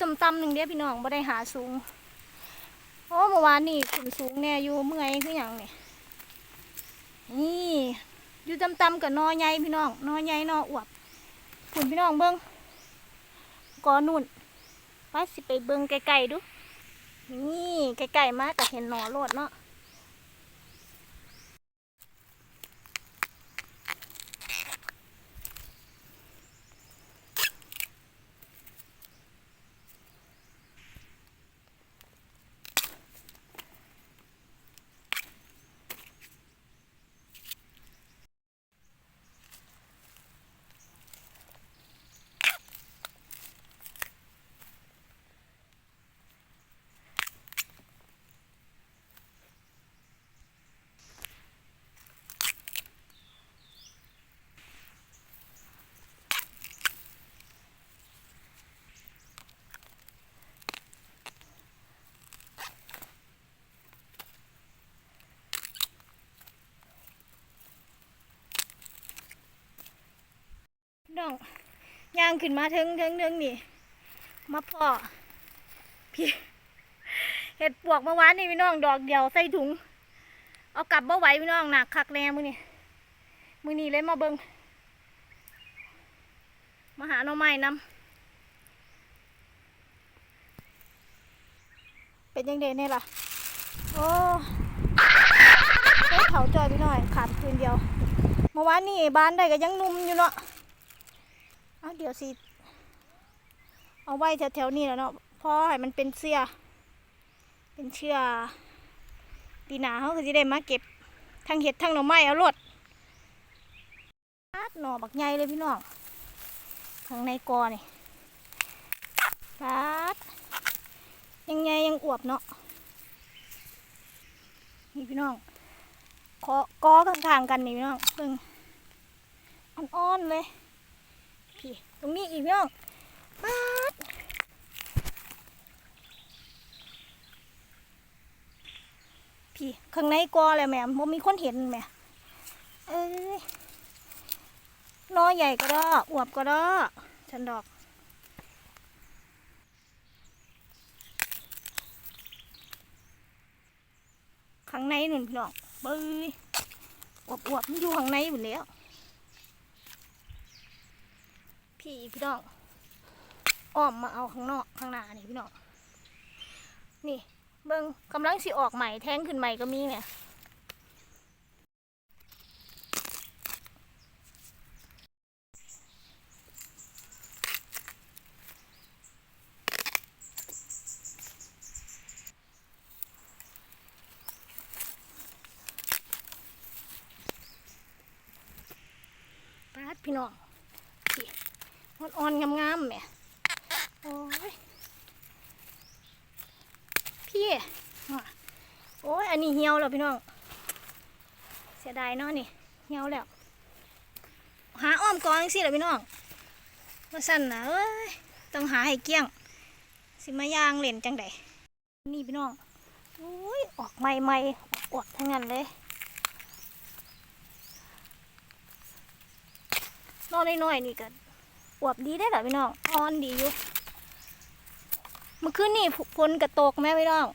ต่ำๆหนึ่งเด้อพี่น้องบ่ได้หาสูง โอ้เมื่อวานนี่ขึ้นสูงแน่อยู่เมื่อยคืออย่างนี่นี่อยู่ต่ำๆกับนอใหญ่พี่น้องนอใหญ่นออวบขุนพี่น้องเบิ้งกอนุ่นไปสิไปเบิ้งไกลๆดู นี่ไกลๆมากก็เห็นนอโลดเนาะ น้องย่างขึ้นมาเทิงเทิงเทิงนี่ มาพ่อพี่เห็ดปวกเมื่อวานนี่พี่น้องดอกเดียวใส่ถุง เอากลับบ่อไหวพี่น้องหนักคักแน่มือนี่มือนี่เลยมาเบิงมาหาหน่อไม้นำเป็นยังไงเนี่ยล่ะ โอ้ได้เผาจอยไปหน่อยขาดคืนเดียวเมื่อวานนี่บ้านได้ก็ยังนุ่มอยู่เนาะ เอาเดี๋ยวสิ เอาไว้แถวๆนี้แล้วเนาะเพราะให้มันเป็นเสื้อ เป็นเชือปีหนาเขาก็จะได้มาเก็บทั้งเห็ดทั้งหน่อไม้เอารดปาดหน่อบักใหญ่เลยพี่น้องข้างในกอนี่ปาดยังไงยังอวบเนาะนี่พี่น้องกอกอข้างๆกันนี่พี่น้องเพิ่งอ่อนๆเลย พี่ตรงนี้อีกพี่น้องปาดพี่ข้างในกอเลยแม่บ่มีคนเห็นแม่เอ้ยนอใหญ่ก็ได้อวบก็ได้ฉันดอกข้างในนุ่นพี่น้องเบ้ยอวบอวบๆมันอยู่ข้างในหมดแล้ว พี่พี่น้องอ้อมมาเอาข้างนอกข้างหน้านี่พี่น้องนี่เบิ้งกำลังสิออกใหม่แท้งขึ้นใหม่ก็มีเนี่ยปาดพี่น้อง อ่อนๆงามๆแหม่โอ้ยพี่โอ้ยอันนี้เหี่ยวแล้วพี่น้อง เสียดายเนาะนี่เหี่ยวแล้ว หาอ้อมกองสิแหละพี่น้องว่าสั่นนะเอ้ยต้องหาให้เกี้ยง สิมายางเล่นจังใดนี่พี่น้องโอ้ยออกใหม่ๆออกทั้งนั้นเลยนอนน้อยๆนี่กัน วบดีได้หรอพี่น้องอ่อนดีอยู่เมื่อคืนนี่ฝนกระตกแม่พี่น้อง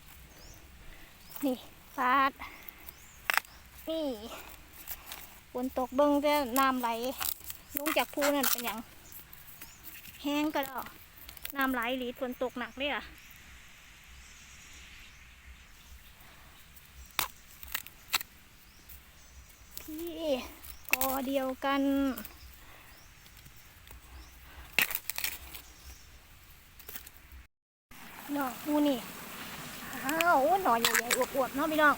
นี่ฟาด นี่ฝนตกเบิ้งแต่น้ำไหลลงจากภูนั่นเป็นอย่างแห้งก็แล้วน้ำไหลหลีฝนตกหนักเลยอะพี่กอเดียวกัน น้องูนี่อ้าวหน่อใหญ่ๆอวบๆเนาะพี่น้อง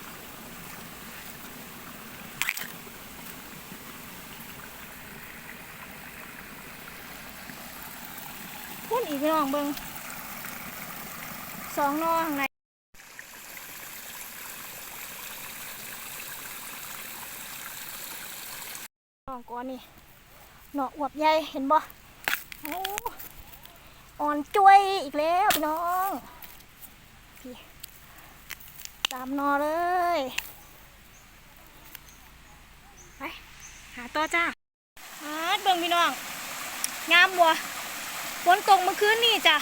พุ่นอีกพี่น้องเบิงสองนอข้างในน้องก้อนนี่หน่ออวบใหญ่เห็นบ่โอ้ อ่อนจุ้ยอีกแล้วพี่น้องตามนอเลยไปหาต่อจ้าฮาดเบิ่งพี่น้อง งามบัวฝนตกเมื่อคืนนี่จ้ะ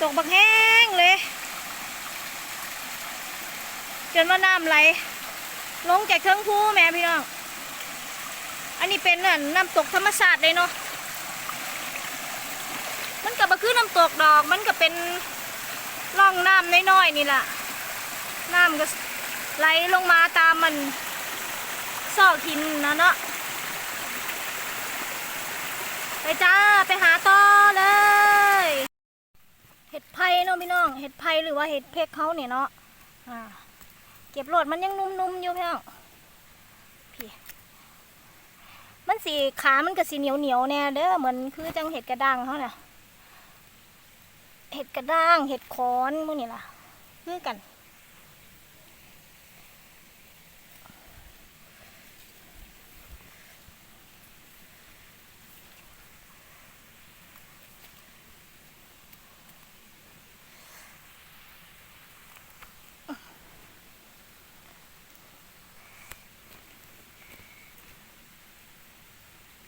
ตกบักแห้งเลยจนว่าน้ำไหล ลงจากเทิงภูแม่พี่น้อง อันนี้เป็นน้ำตกธรรมชาติเลยเนาะ บ่คือน้ำตกดอกมันก็เป็นร่องน้ำน้อยๆนี่แหละน้ำก็ไหลลงมาตามมันซอกหินนะเนาะไปจ้าไปหาต่อเลย เห็ดไผ่เนาะพี่น้อง เห็ดไผ่หรือว่าเห็ดเพกเขาเนี่ยเนาะเก็บโหลดมันยังนุ่มๆอยู่พี่น้องพี่มันสีขามันก็สีเหนียวเหนียวแน่เด้อเหมือนคือจังเห็ดกระด้างเขาน่ะ เห็ดกระด้างเห็ดคอนพวกนี้ล่ะคือกัน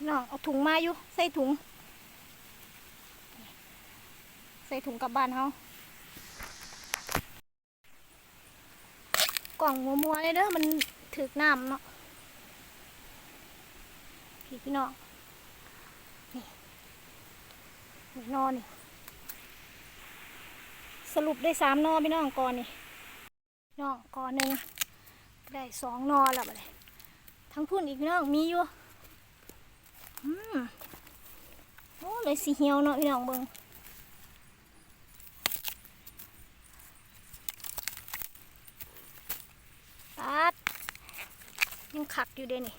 น้องเอาถุงมาอยู่ ใส่ถุง ใส่ถุงกลับบ้านเฮากล่องมัวๆเลยเด้อมันถึกน้ำเนาะพี่พี่น้องนี่นี่นอนี่ สรุปได้สามนอพี่น้องก่อนนี่น้องก่อนหนึ่งได้สองนอแล้วบัดนี้ทั้งพุ่นอีกน้องมีอยู่อืมโอ้เลยสีเหี่ยวเนาะพี่น้องเบิ่ง ปัดยังขักอยู่เด้นี่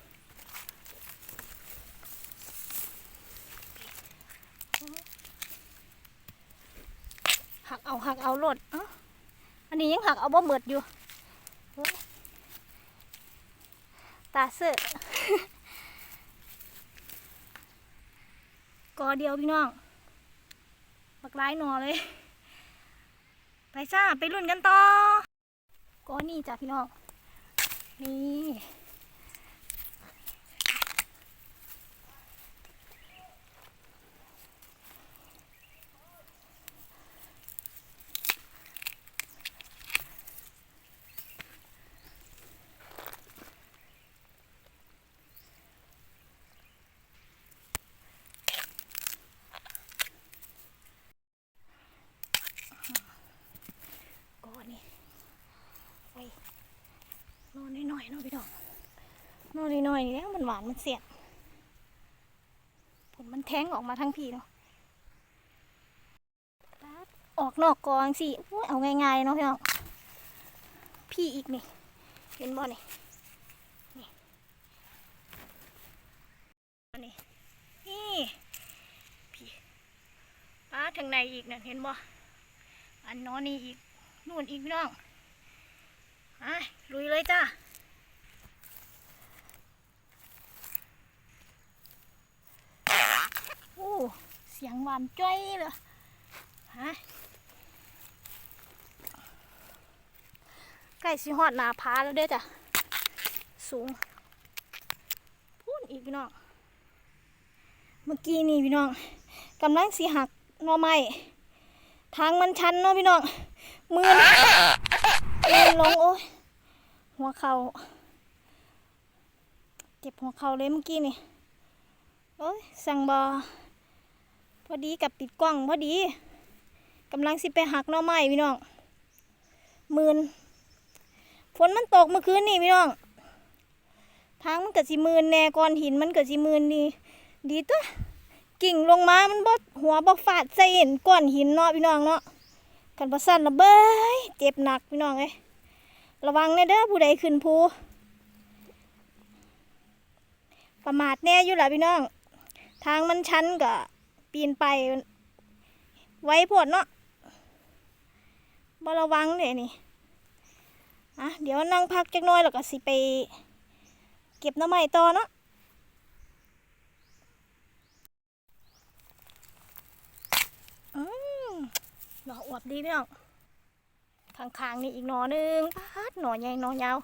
หักเอาหักเอาโลดเอ้าอันนี้ยังหักเอาบ่เบิดอยู่ ตาเสือกอเดียวพี่น้องบักร้ายหนอเลย ไปจ้าไปรุ่นกันต่อ กอนี่จ้ะพี่น้อง นนี่ไปนอ น้อยๆเนาะพี่น้องนอนน้อยๆนี่แล้วมันหวานมันเสียบผลมันแทงออกมาทั้งพี่เนาะออกนอกกองสิเอาง่ายๆเนาะพี่น้องพี่อีกนี่เห็นบ่นี่นี่นนี้นี่พี่ป้าทางในอีกนั่นเห็นบ่อันนอนนี่อีกนู่นอีกพี่น้องไปลุยเลยจ้าโอ้ เสียงหวานจ้อยเลยฮะใกล้สิฮอดหนาผาแล้วเด้จ้ะ สูง พูนอีกพี่น้อง เมื่อกี้นี่พี่น้องกำลังสิหักหน่อไม้ทางมันชันเนาะพี่น้องมือนมือนลงโอ้ยหัวเขา่าเจ็บหัวเข่าเลยเมื่อกี้นี่โอ้ยสั่งบอ อดีกับปิดกล้องพอดีกำลังสิไปหักหน่อไม้พี่น้องมืนฝนมันตกเมื่อคืนนี่พี่น้องทางมันเกิดสิมืนแน่ก้อนหินมันเกิดสิมืนดี ดีตัวกิ่งลงมา มันบ่หัวบ่ฟาดใส่เห็นก้อนหินเนาะพี่น้องเนาะกันบ่สั่นระเบ้ยเจ็บหนักพี่น้องเอ้ยระวังแน่เด้อผู้ใดขึ้นภูประมาทแน่อยู่ละพี่น้อง ทางมันชันก็ ปีนไป ไว้พวดเนาะบระวังเด้นี่อะเดี๋ยวนั่งพักจักน้อยแล้วก็สิไป เก็บน้ำใหม่ต่อเนาะอืมหน่ออวบดีพี่น้องข้างๆนี่อีกหน่อหนึงปาดหน่อใหญ่หน่อยาว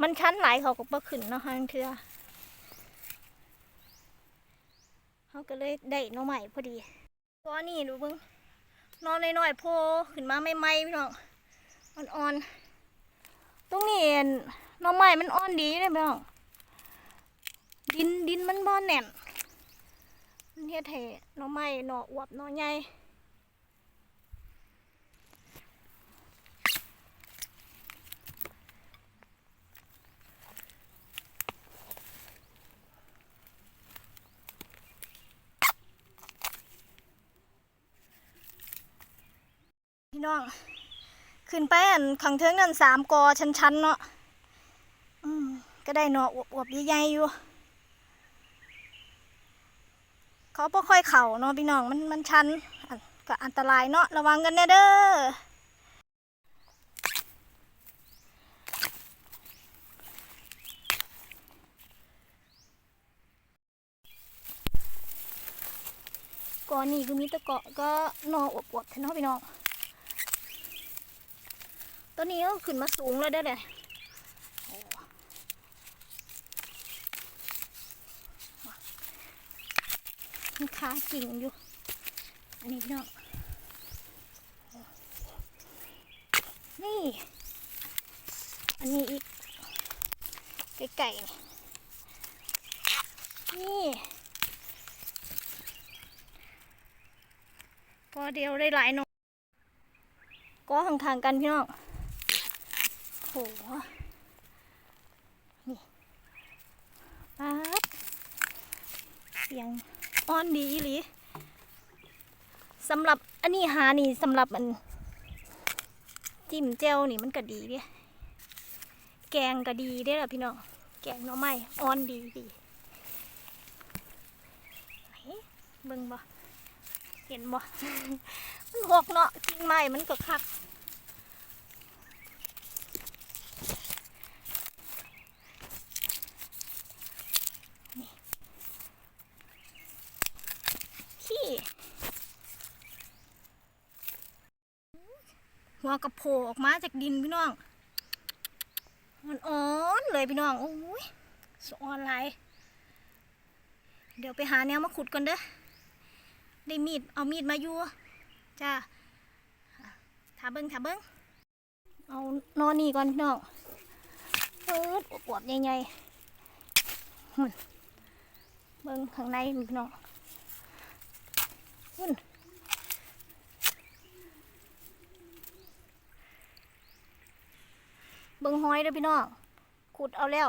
มันชั้นหลายเขาก็บ่ขึ้นเนาะทางเทือ เขาก็เลยได้หน่อใหม่พอดีก็นี่ดูเบิ้งนอนน้อยๆโพขึ้นมาใหม่ๆพี่น้องอ่อนๆตรงนี้เห็นหน้องไม้มันอ่อนดีเลยพี่น้องดินดินมันบ่แน่นมันเฮ็ดให้หน้องไม้หน่ออวบหน่อใหญ่ พี่น้อง ขึ้นไปอันขังเทิงนั่นสามกอชันๆเนาะอืมก็ได้เนาะอวบๆใหญ่ๆอยู่ เขาบ่ค่อยเข่าเนาะพี่น้องมันมันชันก็อันตรายเนาะระวังกันแน่เด้อก่อนนี่คือมีตะเกาะก็นออวบๆท้เนาะพี่น้อง ตัวนี้ก็ขึ้นมาสูงแล้วได้เลยมีขากิ่งอยู่ อันนี้พี่น้องนี่ อันนี้อีกไก่ๆนี่ ก็เดียวได้หลายนอก็ห่างๆกันพี่น้อง โห นี่ป๊าดเสียงอ้อนดีอีหลีสำหรับอันนี้หานี่สำหรับอัน จิ้มเจลนี่มันก็ดีเด้แกงก็ดีเด้ล่ะพี่น้อง แกงหน่อไม้อ้อนดีดีไหนเบิ่งบ่ เห็นบ่ มันหกเนาะกิ่งไม้มันก็คัก ขี้ หัวกระโผล่ออกมาจากดินพี่น้อง มันอ่อนเลยพี่น้อง โอ้ยสะออนไรเดี๋ยวไปหาแนวมาขุดก่อนเด้อ ได้มีด เอามีดมาอยู่ จ้าถาเบิ้งถาเบิ้งเอานอนนี่ก่อนพี่น้องเปิดอวบๆใหญ่ๆเบิ้งข้างในพี่น้อง หุ่นเบิ่งห้อยเด้อพี่น้องขุดเอาแล้ว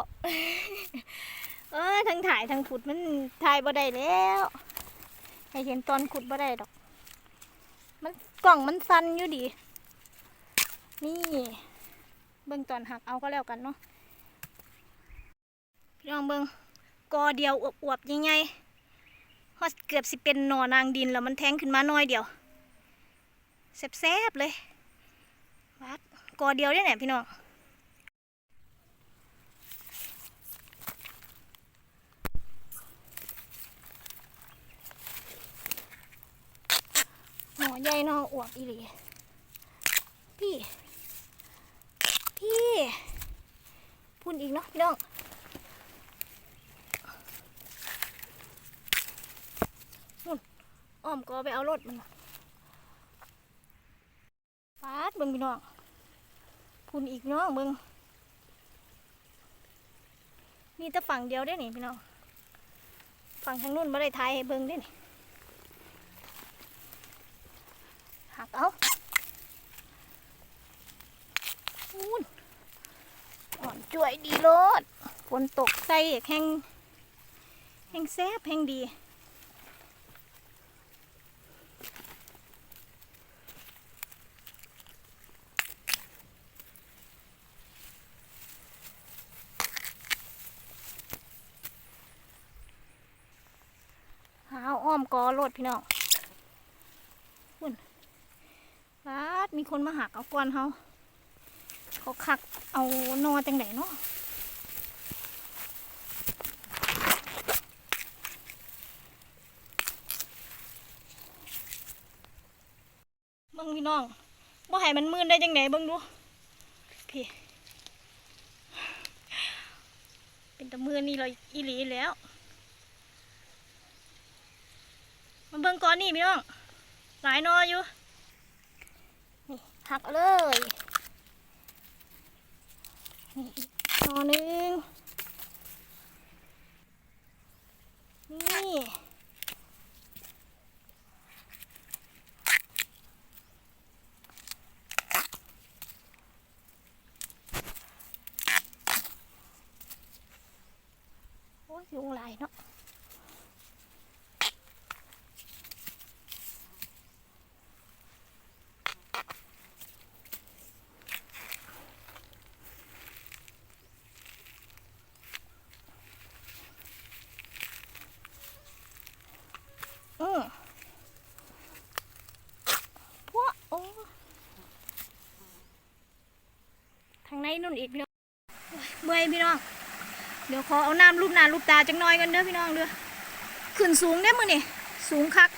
เออทั้งถ่ายทั้งขุดมันถ่ายบ่ได้แล้วให้เห็นตอนขุดบ่ได้ดอก มันกล่องมันสั่นอยู่ดี นี่ เบิ่งตอนหักเอาก็แล้วกันเนาะพี่น้องเบิ่งกอเดียวอวบๆใหญ่ๆ ฮอดเกือบสิเป็นหนอนางดินแล้วมันแทงขึ้นมาหน้อยเดียวแซบๆเลยวัดกอเดียวได้ไหนพี่น้องหนอใหญ่หนออวบอีหลีพี่ พี่พูดอีกเนาะพี่น้อง อ้อมก็ไปเอารถมันปาดเบิ่งพี่น้องพูนอีกน้องเบิ่งมีแต่ฝั่งเดียวได้นี่พี่น้อง ฝั่งทางนู้นไม่ได้ทายให้เบิ่งได้นี่หักเอาพูนอ่อนจ่วยดีโลดฝนตกใส่แห้งแห้งแซบแห้งดี หาอ้อมกอรถ พี่น้องพุ่นบาดมีคนมาหักเอาก้อนเขาเขาขักเอานอจังไหนเนาะเบิ่งพี่น้องบ่ให้มันมืดได้จังไหนเบิ่งดูพี่เป็นตะมือนี่เราอีหลีแล้ว มาเบิ่งก่อนนี่พี่น้อง หลายหนออยู่หักเอาเลยนี่อีกหนอหนึงนี่โอ้ยยุงลายเนาะ อืมพวกโอ้ทาง ในนู่นอีกพี่น้องเมื่อยพี่น้อง เดี๋ยวขอเอาน้ำรูปหน้ารูปตาจังน้อยกันเด้อพี่น้องเด้อขึ้นสูงได้อมือนี่สูงคัก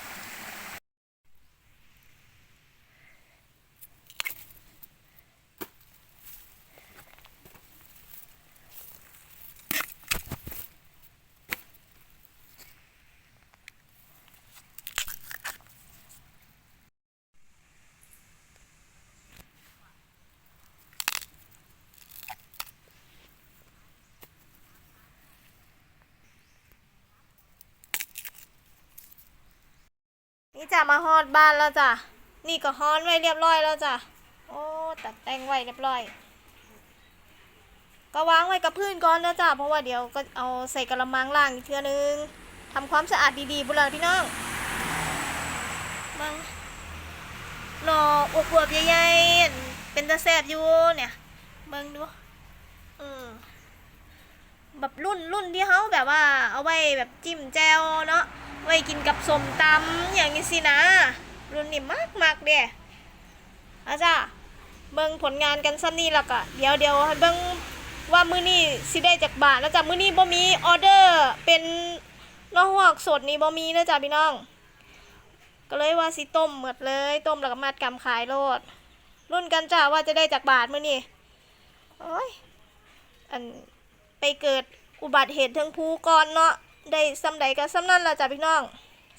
นี่จะมาฮอดบ้านแล้วจ้ะ นี่ก็ฮอนไว้เรียบร้อยแล้วจ้ะ โอ้ตัดแต่งไว้เรียบร้อย ก็วางไว้กับพื้นก่อนนะจ้ะ เพราะว่าเดี๋ยวก็เอาใส่กระมังล่างอีกเทื่อนึงทำความสะอาดดีๆบุญเลยพี่น้องมังหน่ออวบๆใหญ่ๆเป็นตะแสบอยู่เนี่ยเบิ่งดูอืมแบบรุ่นรุ่นที่เขาแบบว่าเอาไว้แบบจิ้มแจวเนาะ ไว้กินกับสมตำอย่างนี้สินะรุ่นนี้มากมากเด้อาจ้าเบิ่งผลงานกันซ้ำนี่และกะเดี๋ยวเดี๋ยวให้เบิ่งว่ามื้อนี้สิได้จากบาทแล้วจ้ะมื้อนี้บ่มีออเดอร์เป็นนอกหอกสดนี่บ่มีนะจ้ะพี่น้อง ก็เลยว่าสิต้มหมดเลยต้มแล้วก็มัดกำขายโลด รุ่นกันจ้าว่าจะได้จากบาทมื้อนี้โอ้ยอันไปเกิดอุบัติเหตุเทิงภูก่อนเนาะ ได้ซ้ำใดก็ซ้ำนั่นละจ้ะพี่น้อง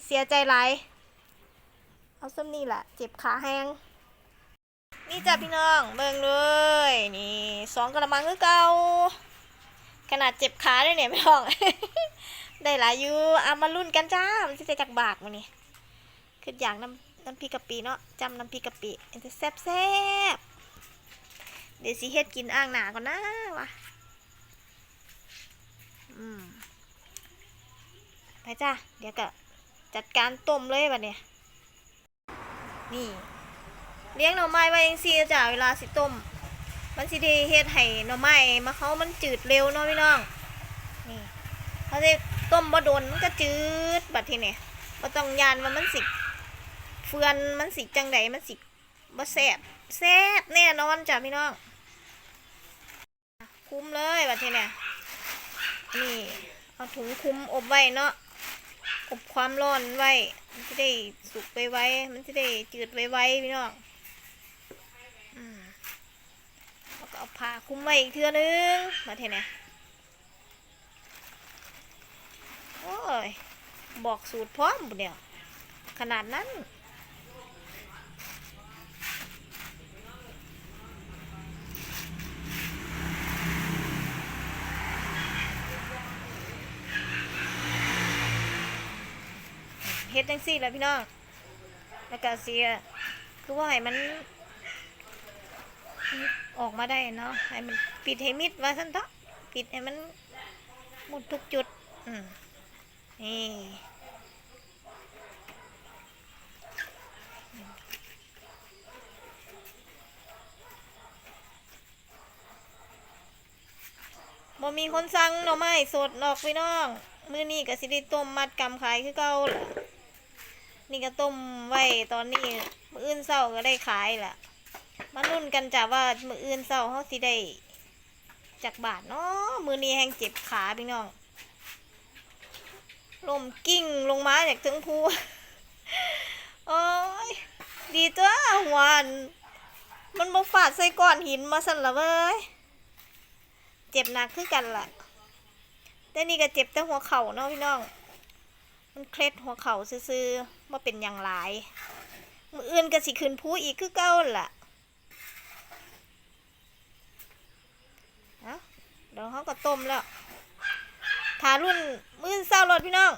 เสียใจหลายเอาซ้ำนี่แหละเจ็บขาแห้งนี่จ้ะพี่น้องเบิ่งเลยนี่สองกระมังคือเก่าขนาดเจ็บขาเลยเนี่ยพี่น้อง ได้หลายอยู่เอามารุ่นกันจ้ามันจะจากบาทมันนี่คืออย่างน้ำน้ำพริกกะปิเนาะจำน้ำพริกกะปิมันจะแซ่บแซ่บเดี๋ยวสิเฮ็ดกินอ่างหนาก่อนนะวะอืม ไปจ้าเดี๋ยวก็จัดการต้มเลยบัดเนี่ยนี่ เลี้ยงหน่อไม้ไว้ยังซีจ้าเวลาสิต้ม มันสิด้เฮ็ดให้หน่อไม้มาเขามันจืดเร็วเนาะพี่น้อง นี่เขาจะต้มบ่โดนมันก็จืดบัดทีเนี่ยบ่ต้องยานว่ามันสิเฟือนมันสิจังไดมันสิบ่แซ่บแซ่บแน่นอนจ้ะพี่น้อง คุ้มเลยบัดทีเนี่ยนี่เอาถุงคลุมอบไว้เนาะ บความร้อนไว้ มันจะได้สุกไปไว้ มันจะได้จืดไปไว้พี่น้องอแล้วก็เอาผ้าคลุมไว้อีกเทื่อนึง มาเทนี่ยโอ้ย บอกสูตรพร้อมเนี่ยขนาดนั้น เฮ็ดจังซี่แหละพี่น้องแล้วก็เสียคือว่าให้มัน ออกมาได้เนาะให้มันปิดให้มิดว่าซั่นเถาะปิดให้มันหมดทุกจุด อืมนี่บ่มีคนสั่งหน่อไม้สดดอกพี่น้อง มื้อนี้ก็สิได้ต้มมัดกำขายคือเก่าล่ะ นี่ก็ต้มไว้ตอนนี้มืออื่นเช้าก็ได้ขายละมาลุ้นกันจ้ะว่ามืออื่นเช้าเฮาสิได้จากบาทเนาะมือนี้แฮงเจ็บขาพี่น้องลมกิ้งลงมาจากถึงภูโอ้ยดีตัวหัวอันมันบ่ฟาดใส่ก้อนหินมาสั่นละเว้ยเจ็บหนักคือกันล่ะแต่นี่ก็เจ็บแต่หัวเข่าเนาะพี่น้อง มันเคล็ดหัวเข่าซื่อๆว่าเป็นอย่างไรมืออื่นก็สิคืนผู้อีกคือเก้าล่ะเอาดี๋ยวเขาก็ต้มแล้วทารุ่นมือเศร้ารถพี่น้อง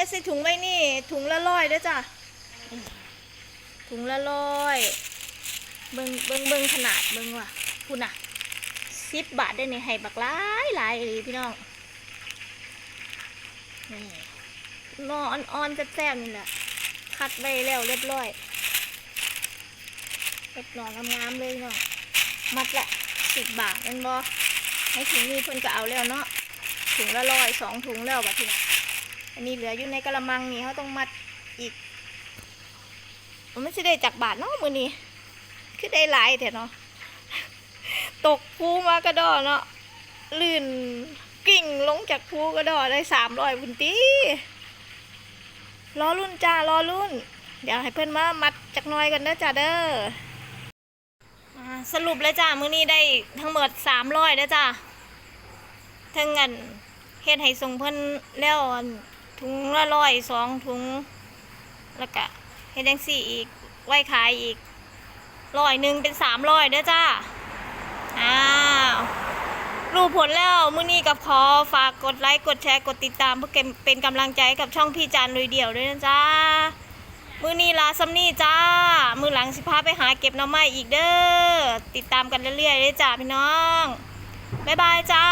ฮ็ดใส่ถุงไว้นี่ ถุงละร้อยเด้อจ้าถุงละร้อย เบิงเบิงเบิงขนาดเบิงว่ะคุณน่ะสิบบาทได้ในให้บักหลายหลายเลยพี่น้องนี่นออ่อนๆแซ่บๆนี่แหละคัดไว้แล้วเรียบร้อยเล็ดหนองงามๆเลยพี่น้องมัดละสิบบาทแมันบอให้ถุงนี้เพิ่นก็เอาแล้วเนาะถุงละร้อยสองถุงแล้วบัดทีนี้ อันนี้เหลืออยู่ในกระมังนี่เขาต้องมัดอีก มันไม่ใช่ได้จากบาทเนาะมือนี้คือได้หลายแต่เนาะตกภูมากระดอเนาะลื่นกิ่งลงจากภูกระดอได้สามร้อยบุญตีรอรุ่นจ้ารอรุ่น เดี๋ยวให้เพื่อนมามัดจากน้อยกันเด้อจ้าเด้อสรุปเลยจ้า มือนี้ได้ทั้งหมดสามร้อยเด้อจ้าทั้งเงินเฮ็ดให้ส่งเพิ่นแล้วอัน ถุงละร้อยสองถุง แล้วก็เฮดังสี่อีก ไว้ขายอีกร้อยหนึ่งเป็นสามร้อยเด้อจ้า อ้าวรู้ผลแล้วมื้อนี้กับขอฝากกดไลค์กดแชร์กดติดตามเพื่อเป็นกำลังใจกับช่องพี่จานลุยเดี่ยวด้วยนะจ้ามื้อนี้ลาซัมนี่จ้า มือหลังสิพาไปหาเก็บน้ำไม้อีกเด้อ ติดตามกันเรื่อยๆเลยจ้าพี่น้อง บ๊ายบายจ้า